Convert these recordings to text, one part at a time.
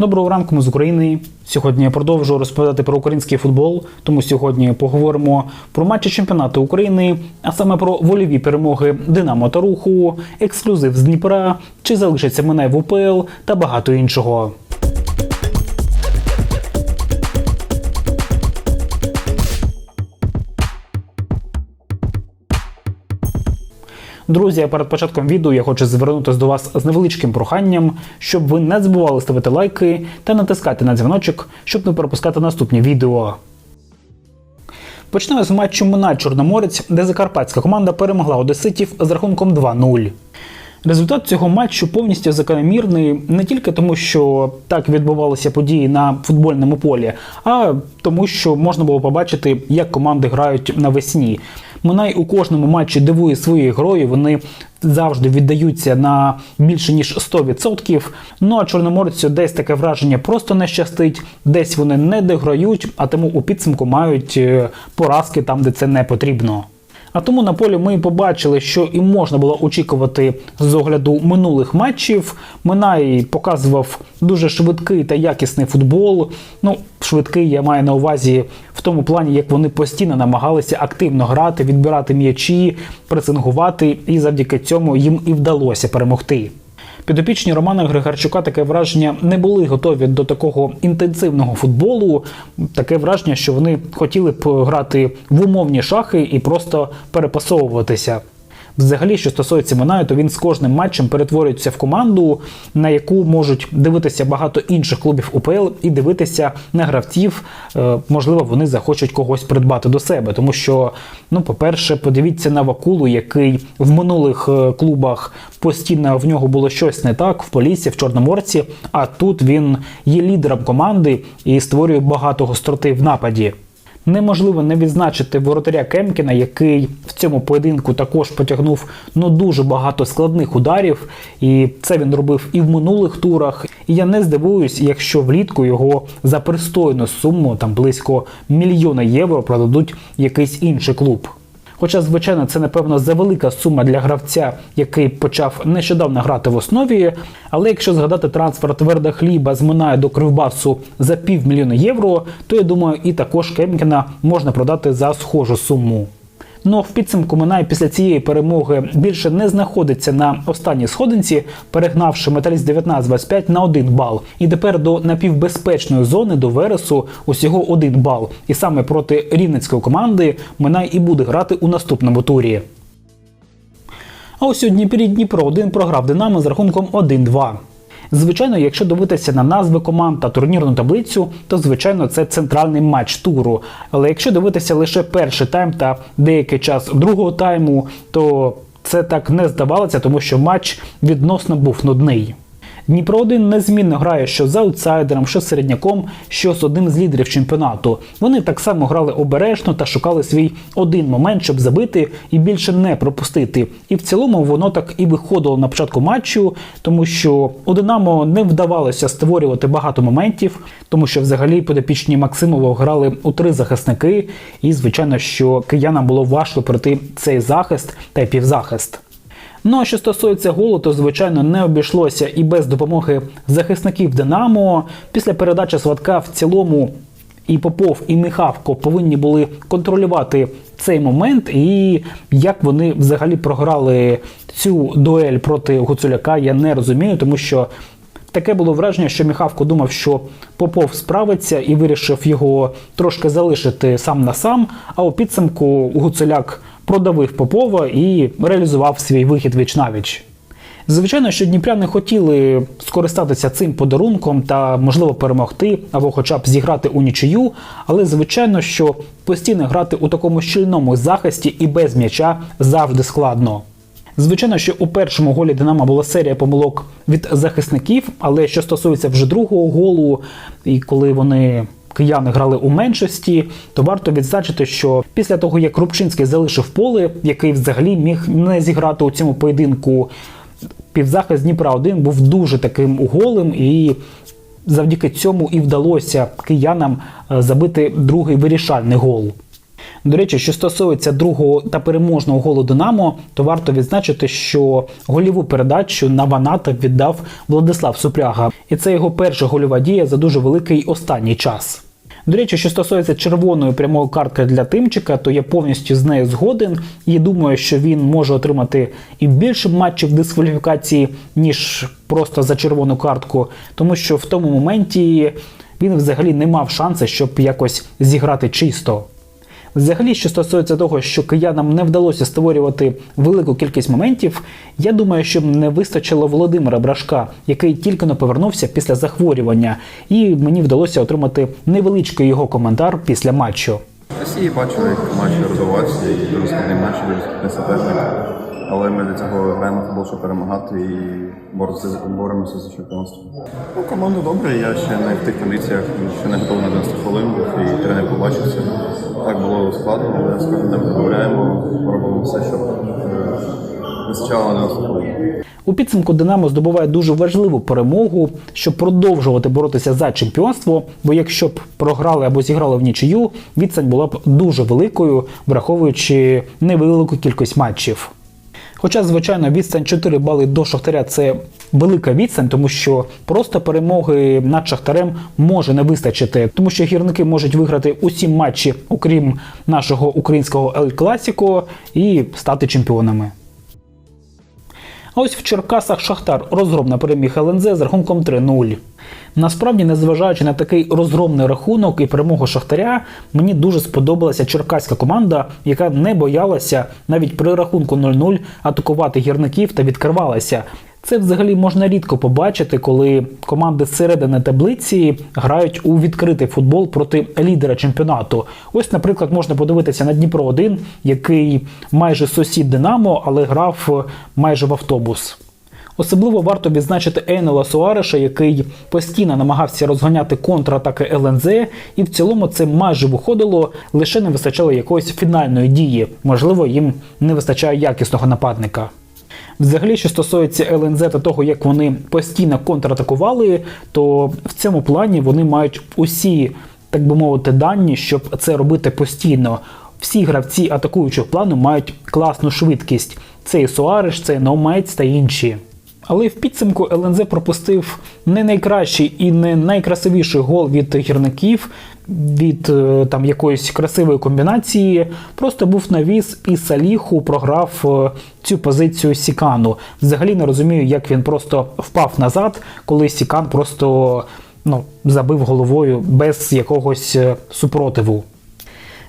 Доброго ранку ми з України. Сьогодні я продовжую розповідати про український футбол. Тому сьогодні поговоримо про матчі чемпіонату України, а саме про вольові перемоги Динамо та Руху, ексклюзив з Дніпра, чи залишиться мене в УПЛ та багато іншого. Друзі, перед початком відео я хочу звернутися до вас з невеличким проханням, щоб ви не забували ставити лайки та натискати на дзвіночок, щоб не пропускати наступні відео. Почнемо з матчу Минай Чорноморець, де закарпатська команда перемогла одеситів з рахунком 2-0. Результат цього матчу повністю закономірний не тільки тому, що так відбувалися події на футбольному полі, а тому, що можна було побачити, як команди грають навесні. Минай у кожному матчі дивує своєю грою. Вони завжди віддаються на більше ніж 100%. Ну а чорноморцю десь таке враження просто не щастить, десь вони не деграють, а тому у підсумку мають е, поразки там, де це не потрібно. А тому на полі ми побачили, що і можна було очікувати з огляду минулих матчів. Минай показував дуже швидкий та якісний футбол. Ну, швидкий я маю на увазі в тому плані, як вони постійно намагалися активно грати, відбирати м'ячі, пресингувати, і завдяки цьому їм і вдалося перемогти. Підопічні Романа Григорчука таке враження не були готові до такого інтенсивного футболу. Таке враження, що вони хотіли б грати в умовні шахи і просто перепасовуватися. Взагалі, що стосується Минаю, то він з кожним матчем перетворюється в команду, на яку можуть дивитися багато інших клубів УПЛ і дивитися на гравців. Е, Можливо, вони захочуть когось придбати до себе. Тому що, ну, по-перше, подивіться на Вакулу, який в минулих е, клубах постійно в нього було щось не так, в Полісі, в Чорноморці. А тут він є лідером команди і створює багато гостроти в нападі. Неможливо не відзначити воротаря Кемкіна, який в цьому поєдинку також потягнув ну дуже багато складних ударів, і це він робив і в минулих турах. І я не здивуюсь, якщо влітку його за пристойну суму, там близько мільйона євро, продадуть якийсь інший клуб. Хоча, звичайно, це напевно завелика сума для гравця, який почав нещодавно грати в основі. Але якщо згадати трансфер тверда хліба з Минаю до Кривбасу за півмільйона євро, то я думаю, і також Кемкіна можна продати за схожу суму. Ну в підсумку Минай після цієї перемоги більше не знаходиться на останній сходинці, перегнавши металіст 19-25 на 1 бал. І тепер до напівбезпечної зони до Вересу усього 1 бал. І саме проти рівненської команди Минай і буде грати у наступному турі. А ось сьогодні перед Дніпро 1 програв Динамо з рахунком 1-2. Звичайно, якщо дивитися на назви команд та турнірну таблицю, то звичайно це центральний матч туру. Але якщо дивитися лише перший тайм та деякий час другого тайму, то це так не здавалося, тому що матч відносно був нудний. Дніпро 1 незмінно грає що з аутсайдером, що з середняком, що з одним з лідерів чемпіонату. Вони так само грали обережно та шукали свій один момент, щоб забити і більше не пропустити. І в цілому воно так і виходило на початку матчу, тому що у Динамо не вдавалося створювати багато моментів, тому що взагалі подопічні Максимова грали у три захисники, і звичайно, що киянам було важко пройти цей захист та й півзахист. Ну а що стосується голу, то звичайно не обійшлося і без допомоги захисників Динамо. Після передачі Сватка в цілому і Попов, і Михавко повинні були контролювати цей момент. І як вони взагалі програли цю дуель проти Гуцуляка, я не розумію, тому що. Таке було враження, що Міхавко думав, що Попов справиться і вирішив його трошки залишити сам на сам. А у підсумку Гуцуляк продавив Попова і реалізував свій вихід віч навіч. Звичайно, що дніпряни хотіли скористатися цим подарунком та, можливо, перемогти або хоча б зіграти у нічию, але звичайно, що постійно грати у такому щільному захисті і без м'яча завжди складно. Звичайно, що у першому голі Динамо була серія помилок від захисників, але що стосується вже другого голу, і коли вони кияни грали у меншості, то варто відзначити, що після того, як Рубчинський залишив поле, який взагалі міг не зіграти у цьому поєдинку, півзахист Дніпра 1 був дуже таким голим і. Завдяки цьому і вдалося киянам е, забити другий вирішальний гол. До речі, що стосується другого та переможного голу Динамо, то варто відзначити, що гольову передачу на Ваната віддав Владислав Супряга, і це його перша гольова дія за дуже великий останній час. До речі, що стосується червоної прямої картки для Тимчика, то я повністю з нею згоден і думаю, що він може отримати і більше матчів дискваліфікації, ніж просто за червону картку, тому що в тому моменті він взагалі не мав шансу, щоб якось зіграти чисто. Взагалі, що стосується того, що киянам не вдалося створювати велику кількість моментів, я думаю, що не вистачило Володимира Брашка, який тільки не повернувся після захворювання, і мені вдалося отримати невеличкий його коментар після матчу. Всі бачили, як матч розвивався, і розкидний матч, і дуже складний суперник. Але ми для цього граємо футбол, щоб перемагати і боротися, боремося за чемпіонство. Ну, команда добра, я ще не в тих кондиціях, ще не готовий на 90 хвилин, і тренер побачився. Так було складно, але з кожним днем додаємо, робимо все, щоб е, вистачало на 90 хвилин. У підсумку Динамо здобуває дуже важливу перемогу, щоб продовжувати боротися за чемпіонство. Бо якщо б програли або зіграли в нічию, відстань була б дуже великою, враховуючи невелику кількість матчів. Хоча, звичайно, відстань 4 бали до Шахтаря це велика відстань, тому що просто перемоги над Шахтарем може не вистачити, тому що гірники можуть виграти усі матчі, окрім нашого українського Ель Класіко, і стати чемпіонами. Ось в Черкасах Шахтар розгромно переміг ЛНЗ з рахунком 3-0. Насправді, незважаючи на такий розгромний рахунок і перемогу Шахтаря, мені дуже сподобалася черкаська команда, яка не боялася навіть при рахунку 0-0 атакувати гірників та відкривалася. Це взагалі можна рідко побачити, коли команди з середини таблиці грають у відкритий футбол проти лідера чемпіонату. Ось, наприклад, можна подивитися на Дніпро 1 який майже сусід Динамо, але грав майже в автобус. Особливо варто відзначити Ейнела Суареша, який постійно намагався розганяти контратаки ЛНЗ, і в цілому це майже виходило, лише не вистачало якоїсь фінальної дії. Можливо, їм не вистачає якісного нападника. Взагалі, що стосується ЛНЗ та того, як вони постійно контратакували, то в цьому плані вони мають усі, так би мовити, дані, щоб це робити постійно. Всі гравці атакуючого плану мають класну швидкість. Це і Суареш, це і Номець та інші. Але в підсумку ЛНЗ пропустив не найкращий і не найкрасивіший гол від гірників, від е, там якоїсь красивої комбінації. Просто був навіс і Саліху програв е, цю позицію Сікану. Взагалі не розумію, як він просто впав назад, коли Сікан просто ну, забив головою без якогось е, супротиву.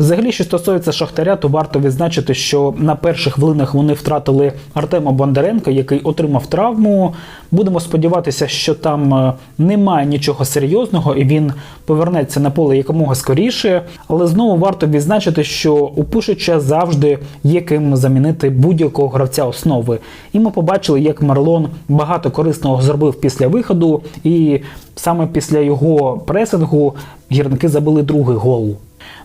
Взагалі, що стосується Шахтаря, то варто відзначити, що на перших хвилинах вони втратили Артема Бондаренка, який отримав травму. Будемо сподіватися, що там е, немає нічого серйозного і він повернеться на поле якомога скоріше. Але знову варто відзначити, що у Пушича завжди є ким замінити будь-якого гравця основи. І ми побачили, як Марлон багато корисного зробив після виходу, і саме після його пресингу гірники забили другий гол.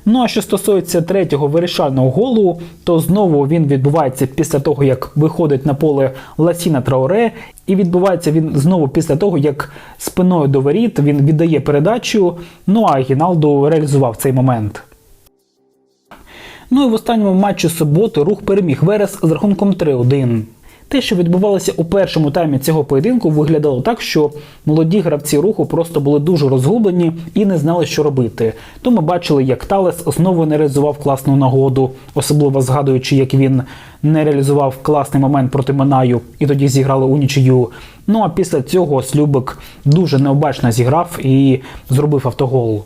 Ну а що стосується третього вирішального голу, то знову він відбувається після того, як виходить на поле Ласіна Трауре, і відбувається він знову після того, як спиною до воріт він віддає передачу. Ну а Гіналду реалізував цей момент. Ну і в останньому матчі суботи рух переміг Верес з рахунком 3-1. Те, що відбувалося у першому таймі цього поєдинку, виглядало так, що молоді гравці руху просто були дуже розгублені і не знали, що робити. То ми бачили, як Талес знову не реалізував класну нагоду, особливо згадуючи, як він не реалізував класний момент проти Минаю, і тоді зіграли у нічию. Ну а після цього Слюбик дуже необачно зіграв і зробив автогол.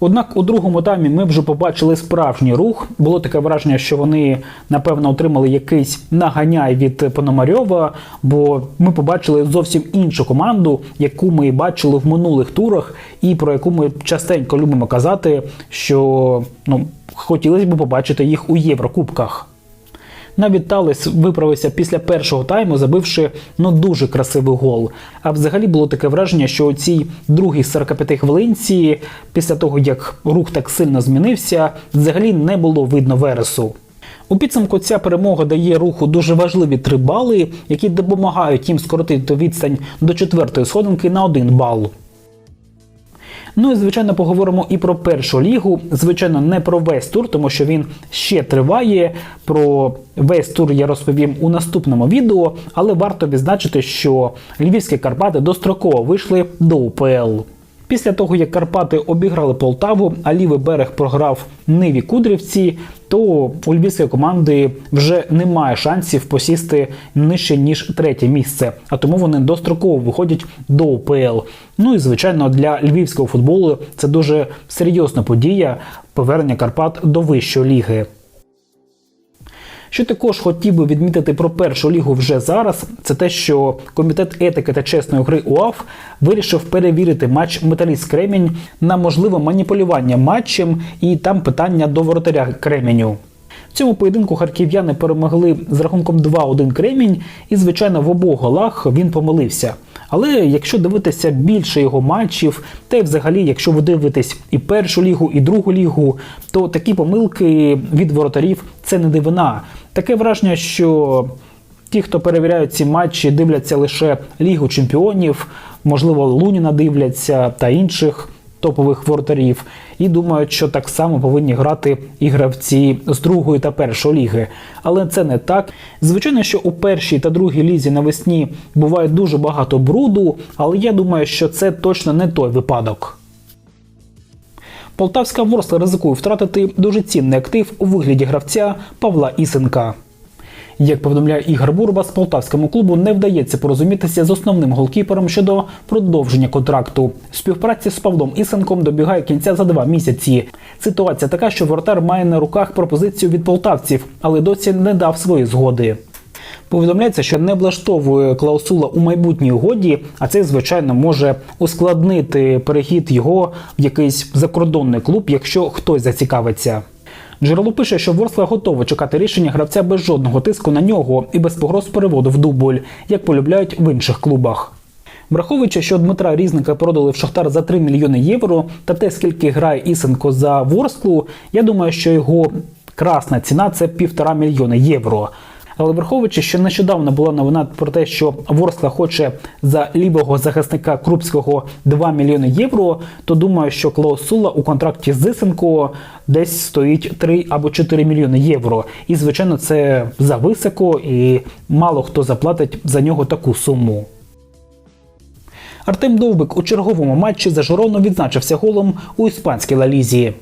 Однак у другому таймі ми вже побачили справжній рух. Було таке враження, що вони напевно отримали якийсь наганяй від Пономарьова, бо ми побачили зовсім іншу команду, яку ми бачили в минулих турах, і про яку ми частенько любимо казати, що ну хотілося б побачити їх у Єврокубках. Навіть Талес виправився після першого тайму, забивши ну дуже красивий гол. А взагалі було таке враження, що у цій другій 45 хвилинці, після того як рух так сильно змінився, взагалі не було видно вересу. У підсумку ця перемога дає руху дуже важливі три бали, які допомагають їм скоротити відстань до четвертої сходинки на один бал. Ну і звичайно поговоримо і про першу лігу. Звичайно, не про весь тур, тому що він ще триває. Про весь тур я розповім у наступному відео, але варто відзначити, що львівські Карпати достроково вийшли до УПЛ. Після того, як Карпати обіграли Полтаву, а лівий берег програв Ниві Кудрівці, то у львівської команди вже немає шансів посісти нижче ніж третє місце, а тому вони достроково виходять до УПЛ. Ну і звичайно для львівського футболу це дуже серйозна подія повернення Карпат до вищої ліги. Що також хотів би відмітити про першу лігу вже зараз, це те, що комітет етики та чесної гри УАФ вирішив перевірити матч Металіст Кремінь на можливе маніпулювання матчем, і там питання до воротаря Креміню. В цьому поєдинку харків'яни перемогли з рахунком 2-1 Кремінь, і, звичайно, в обох голах він помилився. Але якщо дивитися більше його матчів, та й взагалі, якщо ви дивитесь і першу лігу, і другу лігу, то такі помилки від воротарів це не дивина. Таке враження, що ті, хто перевіряють ці матчі, дивляться лише Лігу чемпіонів, можливо, Луніна дивляться та інших топових воротарів, і думають, що так само повинні грати і гравці з другої та першої ліги. Але це не так. Звичайно, що у першій та другій лізі навесні буває дуже багато бруду, але я думаю, що це точно не той випадок. Полтавська Ворскла ризикує втратити дуже цінний актив у вигляді гравця Павла Ісенка. Як повідомляє Ігор Бурбас, полтавському клубу не вдається порозумітися з основним голкіпером щодо продовження контракту. Співпраця з Павлом Ісенком добігає кінця за два місяці. Ситуація така, що воротар має на руках пропозицію від полтавців, але досі не дав свої згоди. Повідомляється, що не влаштовує клаусула у майбутній угоді, а це, звичайно, може ускладнити перехід його в якийсь закордонний клуб, якщо хтось зацікавиться. Джерело пише, що Ворскла готова чекати рішення гравця без жодного тиску на нього і без погроз переводу в дубль, як полюбляють в інших клубах. Враховуючи, що Дмитра Різника продали в Шахтар за 3 мільйони євро, та те, скільки грає Ісенко за Ворсклу, я думаю, що його красна ціна це півтора мільйона євро. Але враховуючи, що нещодавно була новина про те, що Ворскла хоче за лівого захисника Крупського 2 мільйони євро, то думаю, що клаусула у контракті з Ісенко десь стоїть 3 або 4 мільйони євро. І звичайно, це зависоко, і мало хто заплатить за нього таку суму. Артем Довбик у черговому матчі за Жирону відзначився голом у іспанській лалізі.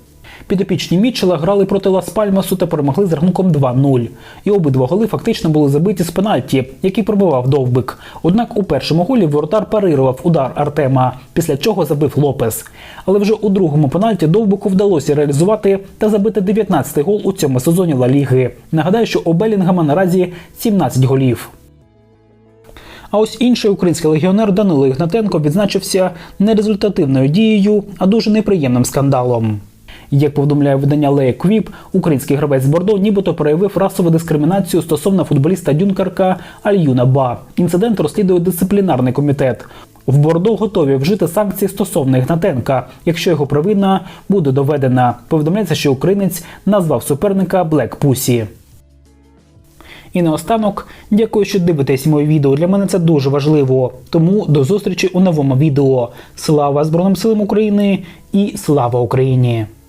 Підопічні Мітчела грали проти Лас Пальмасу та перемогли з рахунком 2-0. І обидва голи фактично були забиті з пенальті, який пробивав Довбик. Однак у першому голі воротар парирував удар Артема, після чого забив Лопес. Але вже у другому пенальті Довбику вдалося реалізувати та забити 19-й гол у цьому сезоні Ла Ліги. Нагадаю, що у Белінгема наразі 17 голів. А ось інший український легіонер Данило Ігнатенко відзначився не результативною дією, а дуже неприємним скандалом. Як повідомляє видання Лея Квіп, український гравець з Бордо нібито проявив расову дискримінацію стосовно футболіста Дюнкерка Альюна Ба. Інцидент розслідує дисциплінарний комітет. В Бордо готові вжити санкції стосовно Ігнатенка, якщо його провина буде доведена. Повідомляється, що українець назвав суперника Блек Пусі. І наостанок, дякую, що дивитесь моє відео. Для мене це дуже важливо. Тому до зустрічі у новому відео. Слава Збройним силам України і слава Україні!